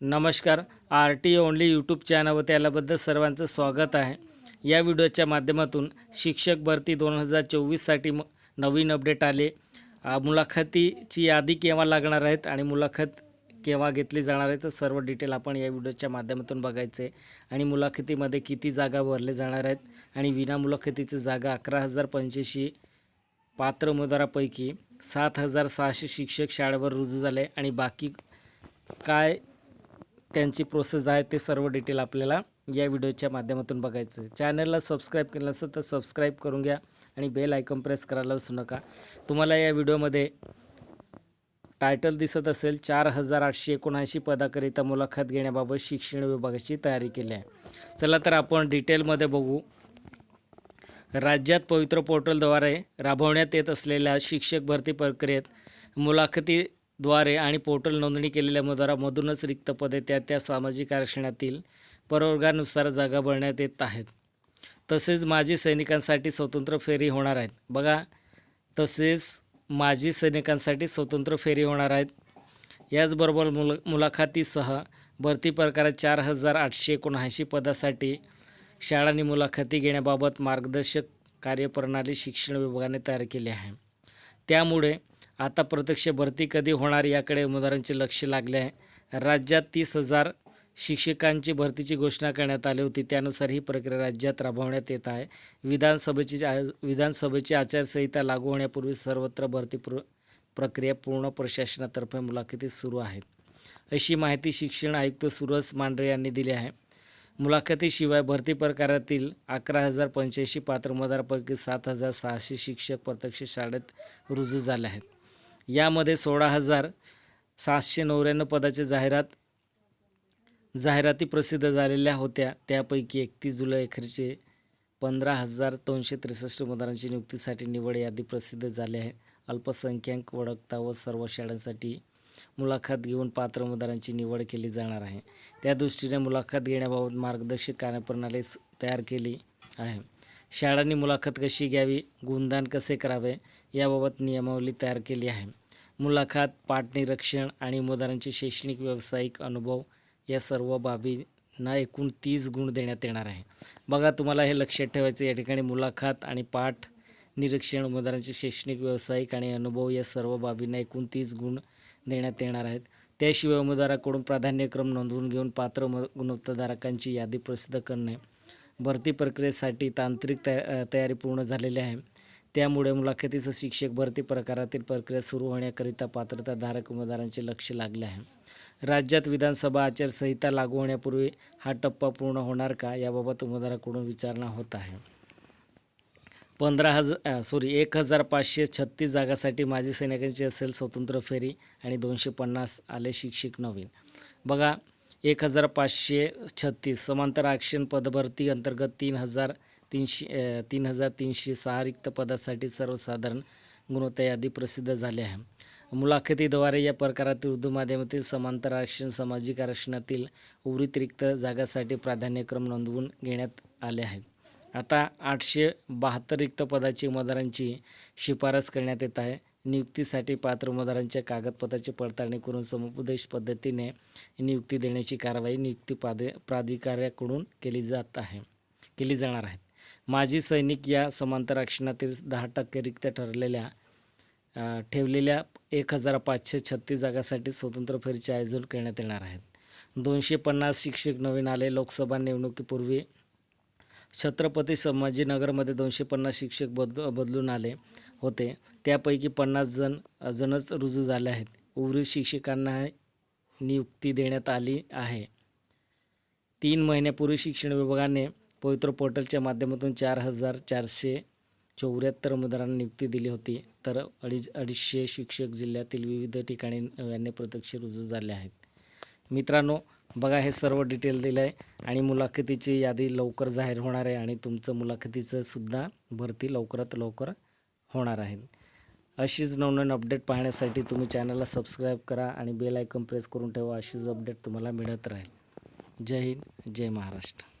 नमस्कार R T only YouTube चॅनलवर त्याबद्दल सर्वांचं स्वागत आहे. या व्हिडिओच्या माध्यमातून शिक्षक भरती दोन हजार चोवीससाठी म नवीन अपडेट आले. मुलाखतीची यादी केव्हा लागणार आहेत आणि मुलाखत केव्हा घेतली जाणार आहे तर सर्व डिटेल आपण या व्हिडिओच्या माध्यमातून बघायचे आहे. आणि मुलाखतीमध्ये किती जागा भरले जाणार आहेत आणि विना मुलाखतीची जागा अकरा हजार पंच्याऐंशी पात्र उमेदवारापैकी सात हजार सहाशे शिक्षक शाळेवर रुजू झाले. आणि बाकी काय त्यांची प्रोसेस आहे ते सर्व डिटेल आपल्याला या व्हिडिओच्या माध्यमातून बघायचं आहे. चॅनलला सबस्क्राईब केलं नसेल तर सबस्क्राईब करून घ्या आणि बेल आयकॉन प्रेस करायला विसरू नका. तुम्हाला या व्हिडिओमध्ये टायटल दिसत असेल चार हजार आठशे एकोणऐंशी पदाकरिता मुलाखत घेण्याबाबत शिक्षण विभागाची तयारी केली आहे. चला तर आपण डिटेलमध्ये बघू. राज्यात पवित्र पोर्टलद्वारे राबवण्यात येत असलेल्या शिक्षक भरती प्रक्रियेत मुलाखती द्वारे आणि पोर्टल नोंदणी केलेल्या उमेदवारामधूनच रिक्त पदे त्या त्या सामाजिक आरक्षणातील प्रवर्गानुसार जागा भरण्यात येत आहेत. तसेच माजी सैनिकांसाठी स्वतंत्र फेरी होणार आहेत. बघा तसेच माजी सैनिकांसाठी स्वतंत्र फेरी होणार आहेत. याचबरोबर मुल मुलाखतीसह भरती प्रकारात चार हजार आठशे एकोणऐंशी पदासाठी शाळांनी मुलाखती घेण्याबाबत मार्गदर्शक कार्यप्रणाली शिक्षण विभागाने तयार केली आहे. त्यामुळे आता प्रत्यक्ष भरती कधी होणार याकडे उमेदवारांचे लक्ष लागले आहे. राज्यात तीस हजार शिक्षकांची भरतीची घोषणा करण्यात आली होती. त्यानुसार ही प्रक्रिया राज्यात राबवण्यात येत आहे. विधानसभेची विधानसभेची आचारसंहिता लागू होण्यापूर्वी सर्वत्र भरती प्र प्रक्रिया पूर्ण प्रशासनातर्फे मुलाखती सुरू आहेत. अशी माहिती शिक्षण आयुक्त सुरज मांढरे यांनी दिली आहे. मुलाखतीशिवाय भरती प्रकारातील अकरा हजार पंच्याऐंशी पात्र उमेदवारापैकी सात हजार सहाशे शिक्षक प्रत्यक्ष शाळेत रुजू झाले आहेत. यामध्ये सोळा हजार सातशे नव्याण्णव पदाची जाहिरात जाहिराती प्रसिद्ध झालेल्या होत्या. त्यापैकी एकतीस जुलै अखेरचे पंधरा हजार दोनशे त्रेसष्ट उमेदवारांची नियुक्तीसाठी निवड यादी प्रसिद्ध झाली आहे. अल्पसंख्याक वळखता व सर्व शाळांसाठी मुलाखत घेऊन पात्र उमेदवारांची निवड केली जाणार आहे. त्या दृष्टीने मुलाखत घेण्याबाबत मार्गदर्शक कार्यप्रणाली तयार केली आहे. शाळांनी मुलाखत कशी घ्यावी गुणदान कसे करावे याबाबत नियमावली तयार केली आहे. मुलाखत पाठनिरीक्षण आणि उमेदवारांचे शैक्षणिक व्यावसायिक अनुभव या सर्व बाबींना एकूण तीस गुण देण्यात येणार आहे. बघा तुम्हाला हे लक्षात ठेवायचं या ठिकाणी मुलाखत आणि पाठ निरीक्षण उमेदवारांचे शैक्षणिक व्यावसायिक आणि अनुभव या सर्व बाबींना एकूण तीस गुण देण्यात येणार आहेत. त्याशिवाय उमेदवाराकडून प्राधान्यक्रम नोंदवून घेऊन पात्र म गुणवत्ताधारकांची यादी प्रसिद्ध करणे भरती प्रक्रियेसाठी तांत्रिक तया तयारी पूर्ण झालेली आहे. त्यामुळे मुलाखतीचं शिक्षक भरती प्रकारातील प्रक्रिया सुरू होण्याकरिता पात्रताधारक उमेदवारांचे लक्ष लागले आहे. राज्यात विधानसभा आचारसंहिता लागू होण्यापूर्वी हा टप्पा पूर्ण होणार का याबाबत उमेदवाराकडून विचारणा होत आहे. पंधरा हजार सॉरी एक हजार पाचशे छत्तीस जागासाठी माजी सैनिकांची असेल स्वतंत्र फेरी आणि दोनशे पन्नास आले शिक्षक नवीन. बघा एक हजार पाचशे छत्तीस समांतर आरक्षण पदभरती अंतर्गत तीन हजार तीनशे तीन हजार तीनशे सहा रिक्त पदासाठी सर्वसाधारण गुणवत्ता यादी प्रसिद्ध झाली आहे. मुलाखतीद्वारे या प्रकारातील उर्दू माध्यमातील समांतर आरक्षण सामाजिक आरक्षणातील उर्वरित रिक्त जागासाठी प्राधान्यक्रम नोंदवून घेण्यात आले आहेत. आता आठशे बहात्तर रिक्त पदाची उमेदवारांची शिफारस करण्यात येत आहे. नियुक्तीसाठी पात्र उमेदवारांच्या कागदपत्राची पडताळणी करून समुपदेश पद्धतीने नियुक्ती देण्याची कारवाई नियुक्ती पादे प्राधिकाऱ्याकडून केली जात आहे केली जाणार आहे. माजी सैनिक या समांतर आरक्षणातील दहा टक्के रिक्त ठरलेल्या ठेवलेल्या एक हजार पाचशे छत्तीस जागासाठी स्वतंत्र फेरीचे आयोजन करण्यात येणार आहेत. दोनशे पन्नास शिक्षक नवीन आले. लोकसभा निवडणुकीपूर्वी छत्रपती संभाजीनगरमध्ये दोनशे पन्नास शिक्षक बद बदलून आले होते. त्यापैकी पन्नास जण जणच रुजू झाले आहेत. उर्वरित शिक्षकांना नियुक्ती देण्यात आली आहे. तीन महिन्यापूर्वी शिक्षण विभागाने पवित्र पोर्टलच्या माध्यमातून चार हजार चारशे चौऱ्याहत्तर उमेदवारांना नियुक्ती दिली होती. तर अडीच अडीचशे शिक्षक जिल्ह्यातील विविध ठिकाणी नव्याने प्रत्यक्ष रुजू झाले आहेत. मित्रांनो बघा हे सर्व डिटेल दिलं आहे आणि मुलाखतीची यादी लवकर जाहीर होणार आहे आणि तुमचं मुलाखतीचं सुद्धा भरती लवकरात लवकर होणार आहे. अशीच नवनवीन अपडेट पाहण्यासाठी तुम्ही चॅनलला सबस्क्राईब करा आणि बेल आयकॉन प्रेस करून ठेवा अशीच अपडेट तुम्हाला मिळत राहील. जय हिंद जय महाराष्ट्र.